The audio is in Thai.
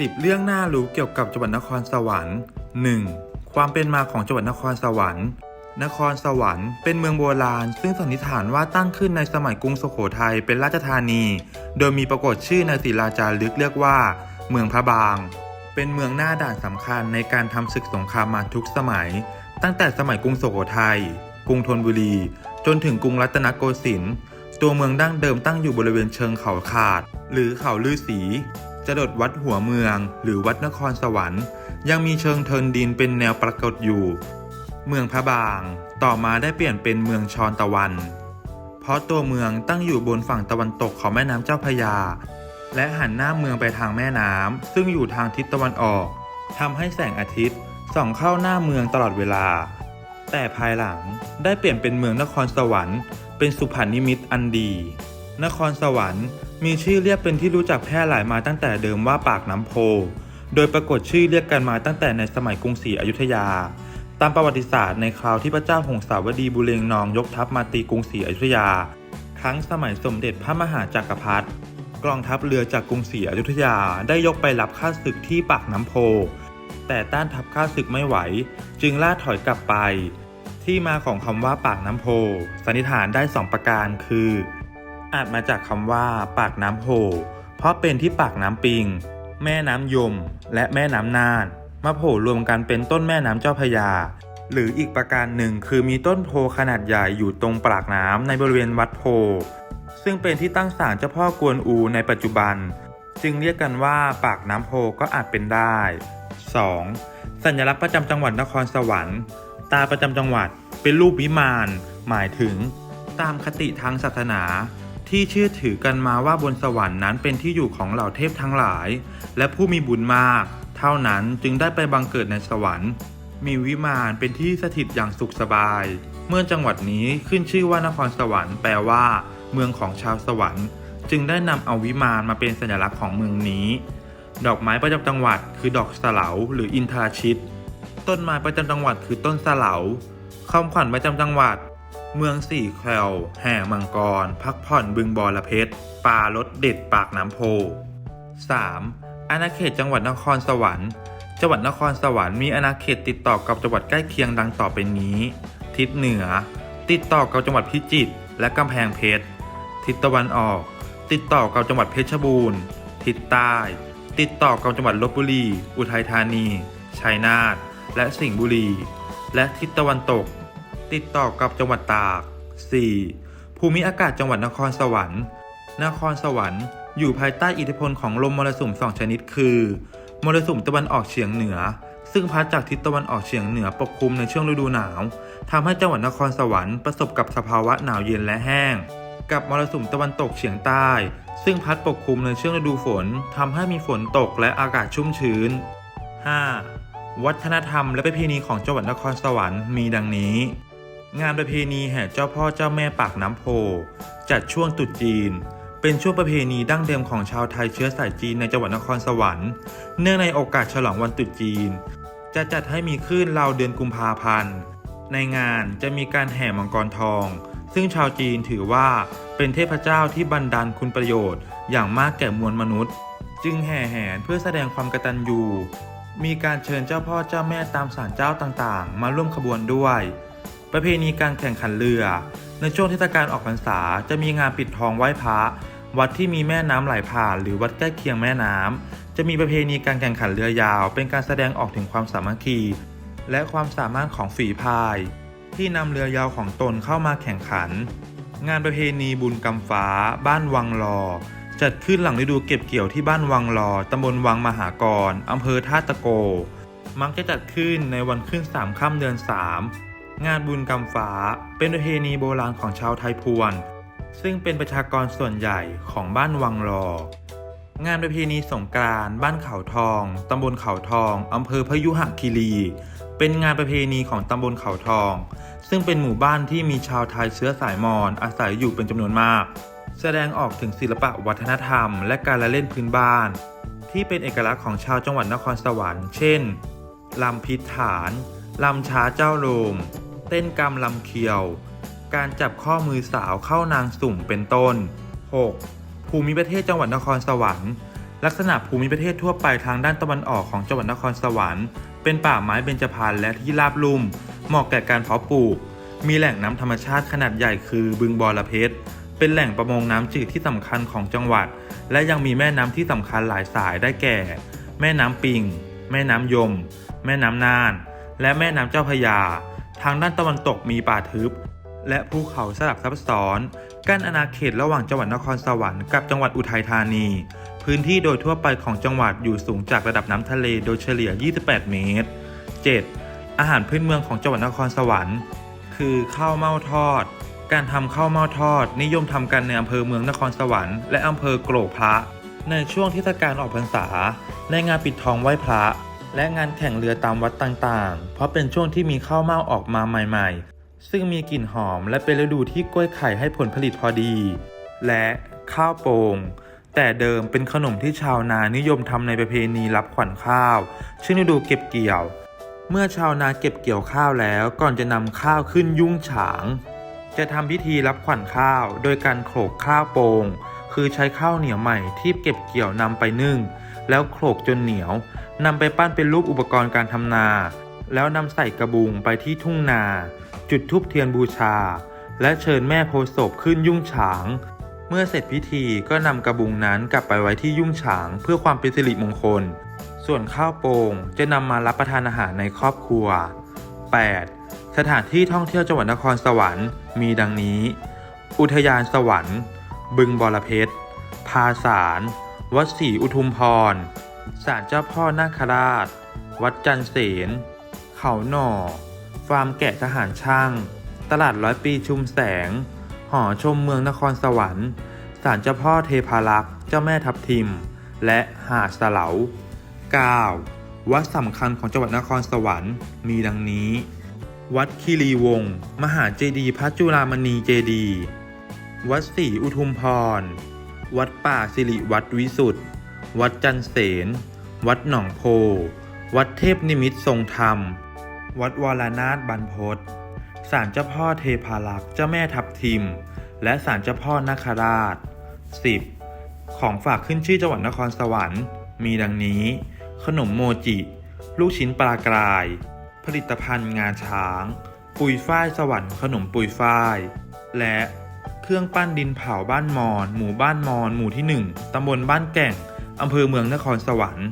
10 เรื่องน่ารู้เกี่ยวกับจังหวัดนครสวรรค์ 1. ความเป็นมาของจังหวัดนครสวรรค์ นครสวรรค์เป็นเมืองโบราณ ซึ่งสันนิษฐานว่าตั้งขึ้นในสมัยกรุงสุโขทัยเป็นราชธานี โดยมีปรากฏชื่อในศิลาจารึกเรียกว่า เมืองพระบาง เป็นเมืองหน้าด่านสำคัญในการทำศึกสงครามมาทุกสมัย ตั้งแต่สมัยกรุงสุโขทัยกรุงธนบุรี จนถึงกรุงรัตนโกสินทร์ตัวเมืองดั้งเดิมตั้งอยู่บริเวณเชิงเขาขาด หรือเขาลือสี จรดวัดหัวเมือง หรือวัดนครสวรรค์ ยังมีเชิงเทินดินเป็นแนวปรากฏอยู่ เมืองพระบาง ต่อมาได้เปลี่ยนเป็นเมืองชอนตะวัน เพราะตัวเมืองตั้งอยู่บนฝั่งตะวันตกของแม่น้ำเจ้าพระยา และหันหน้าเมืองไปทางแม่น้ำซึ่งอยู่ทางทิศตะวันออกทำให้แสงอาทิตย์ส่องเข้าหน้าเมืองตลอดเวลา แต่ภายหลังได้เปลี่ยนเป็นเมืองนครสวรรค์ เป็นสุพรรณนิมิตอันดี นครสวรรค์ มีชื่อเรียกเป็นที่รู้จักแพร่หลายมาตั้งแต่เดิมว่าปากน้ำโพ โดยปรากฏชื่อเรียกกันมาตั้งแต่ในสมัยกรุงศรีอยุธยา ตามประวัติศาสตร์ในคราวที่พระเจ้าหงสาวดีบุเรงนองยกทัพมาตีกรุงศรีอยุธยา ครั้งสมัยสมเด็จพระมหาจักรพรรดิกองทัพเรือจากกรุงศรีอยุธยาได้ยกไปรับข้าศึกที่ปากน้ำโพ แต่ต้านทัพข้าศึกไม่ไหว จึงล่าถอยกลับไป ที่มาของคำว่าปากน้ำโพ สันนิษฐานได้สองประการคือ อาจมาจากคำว่าปากน้ำโพเพราะเป็นที่ปากน้ำปิง แม่น้ำยม และแม่น้ำน่าน มาโผล่รวมกันเป็นต้นแม่น้ำเจ้าพยา หรืออีกประการหนึ่งคือมีต้นโพขนาดใหญ่อยู่ตรงปากน้ำในบริเวณวัดโพ ซึ่งเป็นที่ตั้งศาลเจ้าพ่อกวนอูในปัจจุบัน จึงเรียกกันว่าปากน้ำโพก็อาจเป็นได้ 2. สัญลักษณ์ประจำจังหวัดนครสวรรค์ ตาประจำจังหวัดเป็นรูปวิมานหมายถึง ตามคติทางศาสนา ที่เชื่อถือกันมาว่าบนสวรรค์นั้นเป็นที่อยู่ของเหล่าเทพทั้งหลาย และผู้มีบุญมาก เท่านั้นจึงได้ไปบังเกิดในสวรรค์ มีวิมานเป็นที่สถิตอย่างสุขสบาย เมื่อจังหวัดนี้ขึ้นชื่อว่านครสวรรค์แปลว่า เมืองของชาวสวรรค์ จึงได้นำเอาวิมานมาเป็นสัญลักษณ์ของเมืองนี้ ดอกไม้ประจำจังหวัด คือดอกสลาหรืออินทราชิต ต้นไม้ประจำจังหวัดคือต้นสลาคำขวัญประจำจังหวัด เมืองสี่แควแห่มังกร พักผ่อนบึงบอระเพ็ดปลารสเด็ดปากน้ำโพ 3. อาณาเขตจังหวัดนครสวรรค์ จังหวัดนครสวรรค์มีอาณาเขตติดต่อกับจังหวัดใกล้เคียงดังต่อไปนี้ ทิศเหนือ ติดต่อกับจังหวัดพิจิตรและกำแพงเพชร ทิศตะวันออก ติดต่อกับจังหวัดเพชรบูรณ์ ทิศใต้ ติดต่อกับจังหวัดลบบุรี อุทัยธานี ชัยนาท และสิงห์บุรี และทิศตะวันตก ติดต่อกับจังหวัดตาก 4. ภูมิอากาศจังหวัดนครสวรรค์ นครสวรรค์ อยู่ภายใต้อิทธิพลของลมมรสุมสองชนิดคือ มรสุมตะวันออกเฉียงเหนือ ซึ่งพัดจากทิศตะวันออกเฉียงเหนือปกคลุมในช่วงฤดูหนาวทำให้จังหวัดนครสวรรค์ประสบกับสภาวะหนาวเย็นและแห้ง กับมรสุมตะวันตกเฉียงใต้ ซึ่งพัดปกคลุมในช่วงฤดูฝนทำให้มีฝนตกและอากาศชุ่มชื้น 5. วัฒนธรรมและประเพณีของจังหวัดนครสวรรค์มีดังนี้ งานประเพณีแห่เจ้าพ่อเจ้าแม่ปากน้ำโพ จัดช่วงตรุษจีน เป็นช่วงประเพณีดั้งเดิมของชาวไทยเชื้อสายจีนในจังหวัดนครสวรรค์ เนื่องในโอกาสฉลองวันตรุษจีน จะจัดให้มีขึ้นราวเดือนกุมภาพันธ์ ในงานจะมีการแห่มังกรทอง ซึ่งชาวจีนถือว่าเป็นเทพเจ้าที่บันดาลคุณประโยชน์ อย่างมากแก่มวลมนุษย์ จึงแห่แหนเพื่อแสดงความกตัญญูมีการเชิญเจ้าพ่อเจ้าแม่ตามศาลเจ้าต่างๆ มาร่วมขบวนด้วย ประเพณีการแข่งขันเรือ ในช่วงเทศกาลออกพรรษาจะมีงานปิดทองไหว้พระ วัดที่มีแม่น้ำไหลผ่านหรือวัดใกล้เคียงแม่น้ำจะมีประเพณีการแข่งขันเรือยาว เป็นการแสดงออกถึงความสามัคคี และความสามารถของฝีพาย ที่นำเรือยาวของตนเข้ามาแข่งขัน งานประเพณีบุญกำฟ้า บ้านวังลอจัดขึ้นหลังฤดูเก็บเกี่ยวที่บ้านวังลอตำบลวังมหากรอำเภอท่าตะโก มักจะจัดขึ้นในวันขึ้นสามค่ำเดือนสาม งานบุญกำฟ้าเป็นประเพณีโบราณของชาวไทยพวน ซึ่งเป็นประชากรส่วนใหญ่ของบ้านวังลองานประเพณีสงกรานต์บ้านเขาทอง ตำบลเขาทอง อำเภอพยุหคีรี เป็นงานประเพณีของตำบลเขาทอง ซึ่งเป็นหมู่บ้านที่มีชาวไทยเชื้อสายมอญอาศัยอยู่เป็นจำนวนมาก แสดงออกถึงศิลปะวัฒนธรรม และการละเล่นพื้นบ้าน ที่เป็นเอกลักษณ์ของชาวจังหวัดนครสวรรค์ เช่นลำพิษฐานลำช้าเจ้าโรม เต้นกำลำเคียว การจับข้อมือสาวเข้านางสุ่มเป็นต้น 6. ภูมิประเทศจังหวัดนครสวรรค์ ลักษณะภูมิประเทศทั่วไปทางด้านตะวันออกของจังหวัดนครสวรรค์ เป็นป่าไม้เบญจพรรณและที่ราบลุ่ม เหมาะแก่การเพาะปลูก มีแหล่งน้ำธรรมชาติขนาดใหญ่คือบึงบอระเพ็ดเป็นแหล่งประมงน้ำจืดที่สำคัญของจังหวัด และยังมีแม่น้ำที่สำคัญหลายสายได้แก่ แม่น้ำปิง แม่น้ำยม แม่น้ำน่าน และแม่น้ำเจ้าพยา ทางด้านตะวันตกมีป่าทึบ และภูเขาสลับซับซ้อน กั้นอาณาเขตระหว่างจังหวัดนครสวรรค์กับจังหวัดอุทัยธานี พื้นที่โดยทั่วไปของจังหวัดอยู่สูงจากระดับน้ำทะเลโดยเฉลี่ย 28 เมตร 7. อาหารพื้นเมืองของจังหวัดนครสวรรค์ คือข้าวเม่าทอด การทำข้าวเม่าทอด นิยมทำกันในอำเภอเมืองนครสวรรค์และอำเภอโกรกพระในช่วงเทศกาลออกพรรษา ในงานปิดทองไหว้พระ และงานแข่งเรือตามวัดต่างๆ เพราะเป็นช่วงที่มีข้าวเม่าออกมาใหม่ๆ ซึ่งมีกลิ่นหอมและเป็นฤดูที่กล้วยไข่ให้ผลผลิตพอดี และข้าวโป่งแต่เดิมเป็นขนมที่ชาวนานิยมทำในประเพณีรับขวัญข้าวช่วงฤดูเก็บเกี่ยว เมื่อชาวนาเก็บเกี่ยวข้าวแล้วก่อนจะนำข้าวขึ้นยุ่งฉาง จะทำพิธีรับขวัญข้าว โดยการโขลกข้าวโป่งคือใช้ข้าวเหนียวใหม่ที่เก็บเกี่ยวนำไปนึ่ง แล้วโขลกจนเหนียวนำไปปั้นเป็นรูปอุปกรณ์การทำนา แล้วนำใส่กระบุงไปที่ทุ่งนา จุดธูปเทียนบูชา และเชิญแม่โพศพขึ้นยุ่งฉาง เมื่อเสร็จพิธีก็นำกระบุงนั้นกลับไปไว้ที่ยุ่งฉางเพื่อความเป็นสิริมงคล ส่วนข้าวโป่งจะนำมารับประทานอาหารในครอบครัว 8. สถานที่ท่องเที่ยวจังหวัดนครสวรรค์มีดังนี้ อุทยานสวรรค์ บึงบอระเพชรพาสาร วัดศรีอุทุมพร ศาลเจ้าพ่อนาคราช วัดจันเสน เขาหน่อ ฟาร์มแกะทหารช่าง ตลาดร้อยปีชุมแสง หอชมเมืองนครสวรรค์ ศาลเจ้าพ่อเทพารักษ์ เจ้าแม่ทับทิม และหาดสเหลา 9. วัดสำคัญของจังหวัดนครสวรรค์มีดังนี้ วัดคีรีวงศ์ มหาเจดีย์พระจุลามณีเจดีย์ วัดศรีอุทุมพร วัดป่าสิริวัดวิสุทธ์วัดจันเสน วัดหนองโพ วัดเทพนิมิตทรงธรรม วัดวรนาถบรรพตศาลเจ้าพ่อเทพารักษ์เจ้าแม่ทับทิม และศาลเจ้าพ่อนาคราช 10. ของฝากขึ้นชื่อจังหวัดนครสวรรค์ มีดังนี้ ขนมโมจิ ลูกชิ้นปลากราย ผลิตภัณฑ์งาช้าง ปุยฝ้ายสวรรค์ขนมปุยฝ้าย และ เครื่องปั้นดินเผาบ้านมอน หมู่บ้านมอน หมู่ที่ 1 ตำบลบ้านแก่ง อำเภอเมืองนครสวรรค์